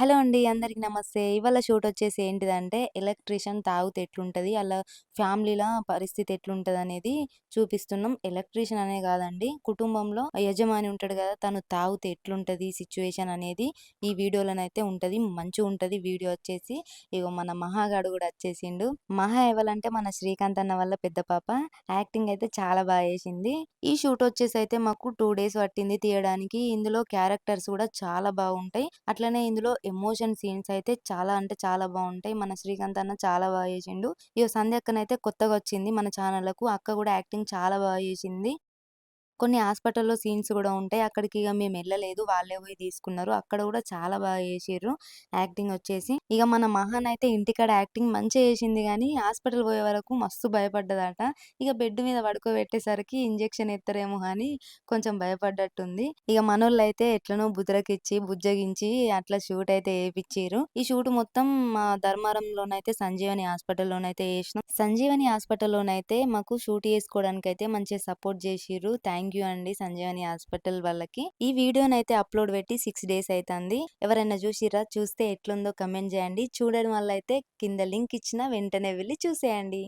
Hello అండి. అందరికి నమస్తే. ఇవాళ షూట్ వచ్చేసి ఏంటిదంటే, ఎలక్ట్రీషియన్ తాగుతే ఎట్లుంటది, అలా ఫ్యామిలీల పరిస్థితి ఎట్లుంటదనేది చూపిస్తున్నాం. ఎలక్ట్రీషియన్ అనే కాదండి కుటుంబంలో యజమాని ఉంటాడు కదా తను తాగుతే ఎట్లుంటుంది సిచ్యువేషన్ అనేది ఈ వీడియోలోనైతే ఉంటది. మంచిగుంటది వీడియో వచ్చేసి. ఇగో మన మహాగాడు కూడా వచ్చేసిండు. మహా ఎవలంటే మన శ్రీకాంత్ అన్న వల్ల పెద్ద పాప. యాక్టింగ్ అయితే చాలా బాగా చేసింది. ఈ షూట్ వచ్చేసి అయితే మాకు టూ డేస్ పట్టింది తీయడానికి. ఇందులో క్యారెక్టర్స్ కూడా చాలా బాగుంటాయి. అట్లనే ఇందులో ఎమోషన్ సీన్స్ అయితే చాలా అంటే చాలా బాగుంటాయి. మన శ్రీకాంత్ అన్న చాలా బాగా చేసిండు. ఇక సంధ్య అక్కనైతే కొత్తగా వచ్చింది మన ఛానల్కు అక్క కూడా యాక్టింగ్ చాలా బాగా చేసింది. కొన్ని హాస్పిటల్‌లో సీన్స్ కూడా ఉంటాయి. అక్కడికి ఇక మేము వెళ్ళలేదు వాళ్ళే పోయి తీసుకున్నారు. అక్కడ కూడా చాలా బాగా చేసిర్రు యాక్టింగ్ వచ్చేసి. ఇక మన మహాన్ అయితే ఇంటికాడ యాక్టింగ్ మంచిగా చేసింది కానీ హాస్పిటల్ పోయే వరకు మస్తు భయపడ్డదట. ఇక బెడ్ మీద పడుకోబెట్టేసరికి ఇంజెక్షన్ ఎత్తరేమో అని కొంచెం భయపడ్డట్టుంది. ఇక మనోళ్ళు అయితే ఎట్లనో బుదరకిచ్చి, బుజ్జగించి అట్లా షూట్ అయితే ఏపిచ్చిర్రు. ఈ షూట్ మొత్తం మా ధర్మారంలోనైతే సంజీవని హాస్పిటల్‌లోనైతే వేసినాం సంజీవని హాస్పిటల్‌లోనైతే మాకు షూట్ చేసుకోవడానికైతే మంచిగా సపోర్ట్ చేసిర్రు. థ్యాంక్ థ్యాంక్ యూ అండి సంజీవని హాస్పిటల్ వాళ్ళకి. ఈ వీడియోనైతే అప్‌లోడ్ పెట్టి సిక్స్ డేస్ అవుతుంది ఎవరైనా చూసిరా చూస్తే ఎట్లుందో కమెంట్ చేయండి. చూడండి వల్ల అయితే కింద లింక్ ఇచ్చిన వెంటనే వెళ్ళి చూసేయండి.